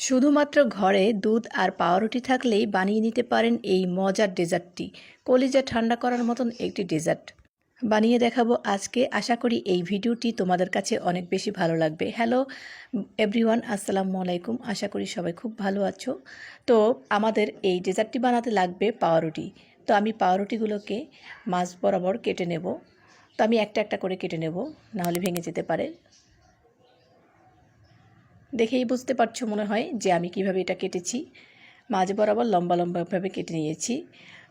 শুধুমাত্র ঘরে দুধ আর পাউরুটি থাকলেই বানিয়ে নিতে পারেন এই মজার ডেজার্টটি। কলিজা ঠান্ডা করার মতন একটি ডেজার্ট। বানিয়ে দেখাবো আজকে। আশা করি এই ভিডিওটি তোমাদের কাছে অনেক বেশি ভালো লাগবে। হ্যালো, এভরিওয়ান, আসসালামু আলাইকুম। আশা করি সবাই খুব ভালো আছো। তো আমাদের এই ডেজার্টটি বানাতে লাগবে পাউরুটি তো আমি পাউরুটিগুলোকে মাছ বরাবর কেটে নেব। তো আমি একটা একটা করে কেটে নেব, নাহলে ভেঙে যেতে পারে। দেখেই বুঝতে পারছ মনে হয় যে আমি কীভাবে এটা কেটেছি। মাঝ বরাবর লম্বা লম্বাভাবে কেটে নিয়েছি।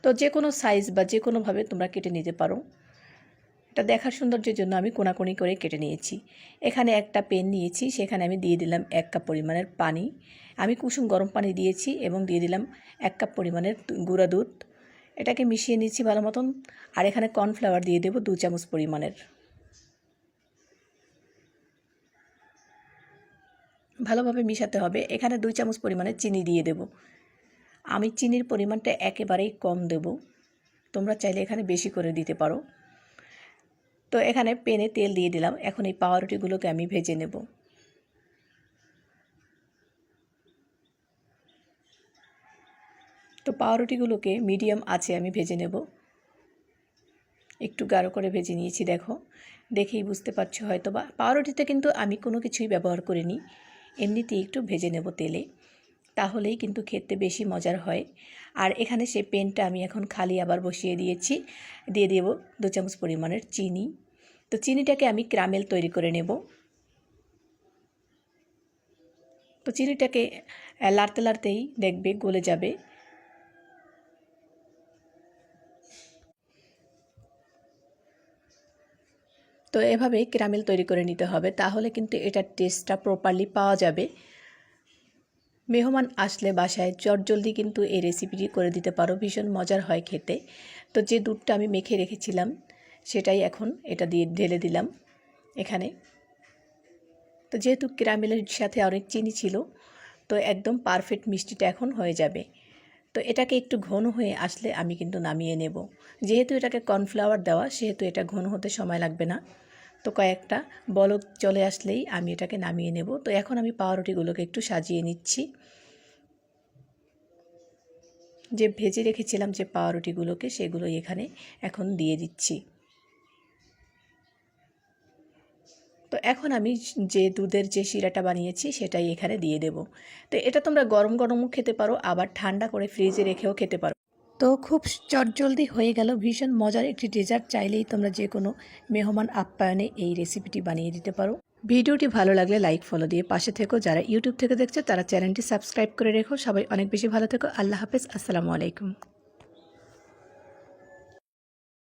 তো যে কোনো সাইজ বা যে কোনোভাবে তোমরা কেটে নিতে পারো। এটা দেখার সৌন্দর্যের জন্য আমি কোনাকুনি করে কেটে নিয়েছি। এখানে একটা পেন নিয়েছি, সেখানে আমি দিয়ে দিলাম এক কাপ পরিমাণের পানি। আমি কুসুম গরম পানি দিয়েছি এবং দিয়ে দিলাম এক কাপ পরিমাণের গুঁড়া দুধ। এটাকে মিশিয়ে নিচ্ছি ভালো মতন। আর এখানে কর্নফ্লাওয়ার দিয়ে দেবো দু চামচ পরিমাণের। ভালোভাবে মিশাতে হবে। এখানে দুই চামচ পরিমাণে চিনি দিয়ে দেব। আমি চিনির পরিমাণটা একেবারেই কম দেব। তোমরা চাইলে এখানে বেশি করে দিতে পারো। তো এখানে পেনে তেল দিয়ে দিলাম। এখন এই পাউরুটিগুলোকে আমি ভেজে নেব। তো পাউরুটিগুলোকে মিডিয়াম আছে আমি ভেজে নেব। একটু গাঢ় করে ভেজে নিয়েছি, দেখো। দেখেই বুঝতে পারছ হয়তো বা পাউরুটিতে কিন্তু আমি কোনো কিছুই ব্যবহার করিনি। এমনিতেই একটু ভেজে নেব তেলে, তাহলেই কিন্তু খেতে বেশি মজার হয়। আর এখানে সে পেনটা আমি এখন খালি আবার বসিয়ে দিয়েছি। দিয়ে দেব দু চামচ পরিমাণের চিনি। তো চিনিটাকে আমি ক্রামেল তৈরি করে নেব। তো চিনিটাকে লাড়তে লাড়তেই দেখবে গলে যাবে। তো এভাবেই ক্যারামেল তৈরি করে নিতে হবে। তাহলে কিন্তু এটার টেস্টটা প্রপারলি পাওয়া যাবে। মেহমান আসলে বাসায় চটজলদি কিন্তু এই রেসিপিটি করে দিতে পারো। ভীষণ মজার হয় খেতে। তো যে দুধটা আমি মেখে রেখেছিলাম, সেটাই এখন এটা দিয়ে ঢেলে দিলাম এখানে। তো যেহেতু ক্যারামেলের সাথে অনেক চিনি ছিল, তো একদম পারফেক্ট মিষ্টিটা এখন হয়ে যাবে। তো এটাকে একটু ঘন হয়ে আসলে আমি কিন্তু নামিয়ে নেব। যেহেতু এটাকে কর্নফ্লাওয়ার দেওয়া, সেহেতু এটা ঘন হতে সময় লাগবে না। তো কয়েকটা বলক চলে আসলেই আমি এটাকে নামিয়ে নেব। তো এখন আমি পাউরুটিগুলোকে একটু সাজিয়ে নিচ্ছি। যে ভেজে রেখেছিলাম যে পাউরুটিগুলোকে সেগুলো এখানে এখন দিয়ে দিচ্ছি। তো এখন আমি যে দুধের যে শিরাটা বানিয়েছি সেটাই এখানে দিয়ে দেব। তো এটা তোমরা গরম গরমও খেতে পারো, আবার ঠান্ডা করে ফ্রিজে রেখেও খেতে পারো। তো খুব চটজলদি হয়ে গেল, ভীষণ মজার একটি ডেজার্ট চাইলেই তোমরা যে কোনো মেহমান আপ্যায়নে এই রেসিপিটি বানিয়ে দিতে পারো। ভিডিওটি ভালো লাগলে লাইক ফলো দিয়ে পাশে থেকো। যারা ইউটিউব থেকে দেখছ, তারা চ্যানেলটি সাবস্ক্রাইব করে রেখো। সবাই অনেক বেশি ভালো থেকো। আল্লাহ হাফেজ। আসসালামু আলাইকুম।